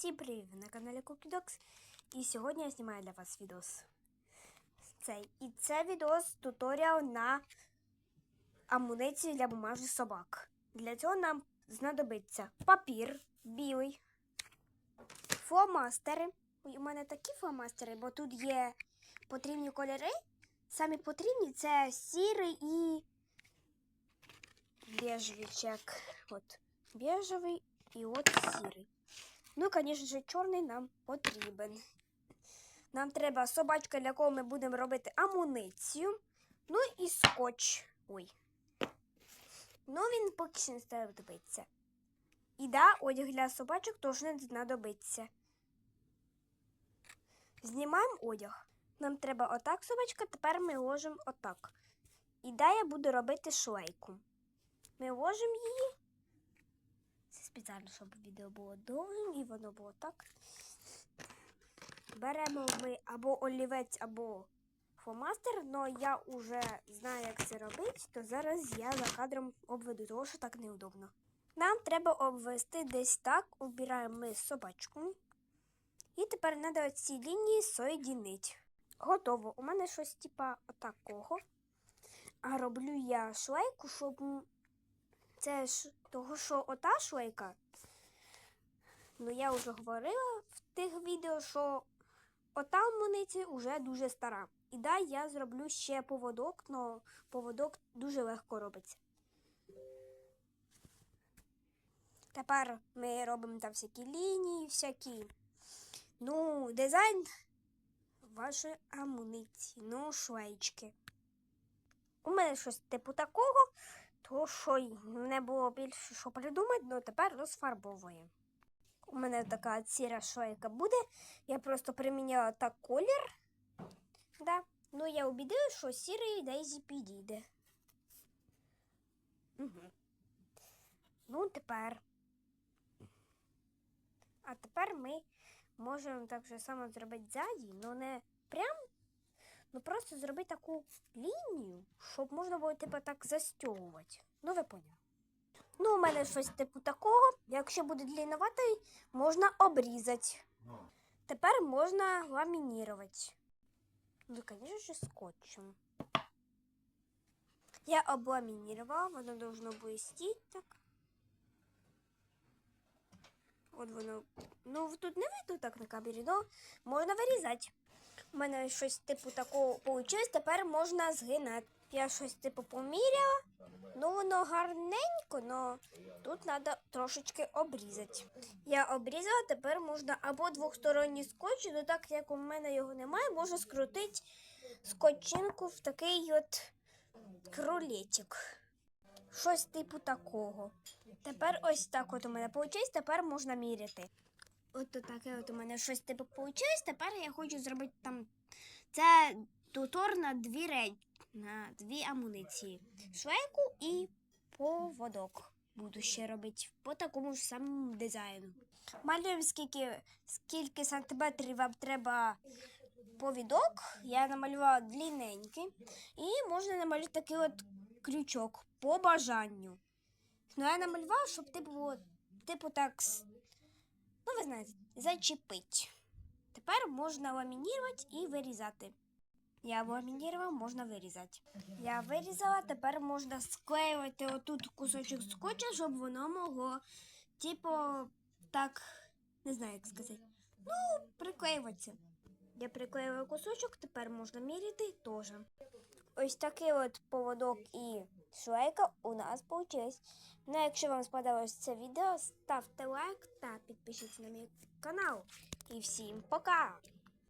Всім привіт! На каналі Cookie. І сьогодні я знімаю для вас відос. Цей. І це відос туторіал на амуніцію для бумажних собак. Для цього нам знадобиться папір білий, фломастери. У мене такі фломастери, бо тут є потрібні кольори. Самі потрібні це сірий і бежевий чек. От бежевий і от сірий. Ну, звісно ж, чорний нам потрібен. Нам треба собачка, для якого ми будемо робити амуніцію. Ну і скотч. Ой. Ну, він поки що не знадобиться. І да, одяг для собачок теж не знадобиться. Знімаємо одяг. Нам треба отак собачка, тепер ми ложимо отак. І да, я буду робити шлейку. Ми ложимо її. Спеціально, щоб відео було довгим і воно було так. Беремо ми або олівець, або фломастер, але я вже знаю, як це робити, то зараз я за кадром обведу, тому що так неудобно. Нам треба обвести десь так, обираємо ми собачку. І тепер треба ці лінії соєдінити. Готово. У мене щось типа отакого. А роблю я шлейку, щоб це ж того, що ота шлейка. Ну, я вже говорила в тих відео, що ота амуніція вже дуже стара. І да, я зроблю ще поводок, але поводок дуже легко робиться. Тепер ми робимо там всякі лінії, всякі. Ну, дизайн вашої амуніції, ну, шлейчки. У мене щось типу такого, то що не було більше що придумати, ну тепер розфарбовуємо. У мене така сіра шлейка буде. Я просто приміняла так колір. Да. Ну, я убідила, що сірий Дейзі підійде. Угу. Ну, тепер. А тепер ми можемо так же само зробити ззаді, але не прям, ну просто зробити таку лінію, щоб можна було типу так застягувати. Ну, ви поняли. Ну, у мене щось типу такого. Якщо буде длинноватий, можна обрізати. Тепер можна ламінірувати. Ну, звісно ж, скотчем. Я обламінірувала, воно должно блистіти так. От воно. Ну, тут не видно так на камері, але можна вирізати. У мене щось типу такого вийшло, тепер можна згинати. Я щось типу поміряла. Ну, воно гарненько, але тут треба трошечки обрізати. Я обрізала, тепер можна або двосторонній скотч, ну так як у мене його немає, можна скрутити скотчинку в такий от кролетик. Щось типу такого. Тепер ось так от у мене вийшло, тепер можна міряти. От таке от у мене щось типу вийшло, тепер я хочу зробити там. Це тутор на дві речі, на дві амуніції. Шлейку і поводок. Буду ще робити по такому ж самому дизайну. Малюємо скільки, скільки сантиметрів вам треба повідок. Я намалювала длинненький. І можна намалювати такий от крючок по бажанню. Ну, я намалювала, щоб типу, типу так, ну ви знаєте, зачепить. Тепер можна ламінірувати і вирізати. Я ламінірував, можна вирізати. Я вирізала, тепер можна склеювати отут кусочок скотча, щоб воно могло, типу, так, не знаю, як сказати. Ну, приклеюватися. Я приклеїла кусочок, тепер можна міряти теж. Ось такий от поводок і шлейка у нас получилось. Ну, якщо вам сподобалось це відео, ставте лайк та підпишіться на мій канал. І всім пока!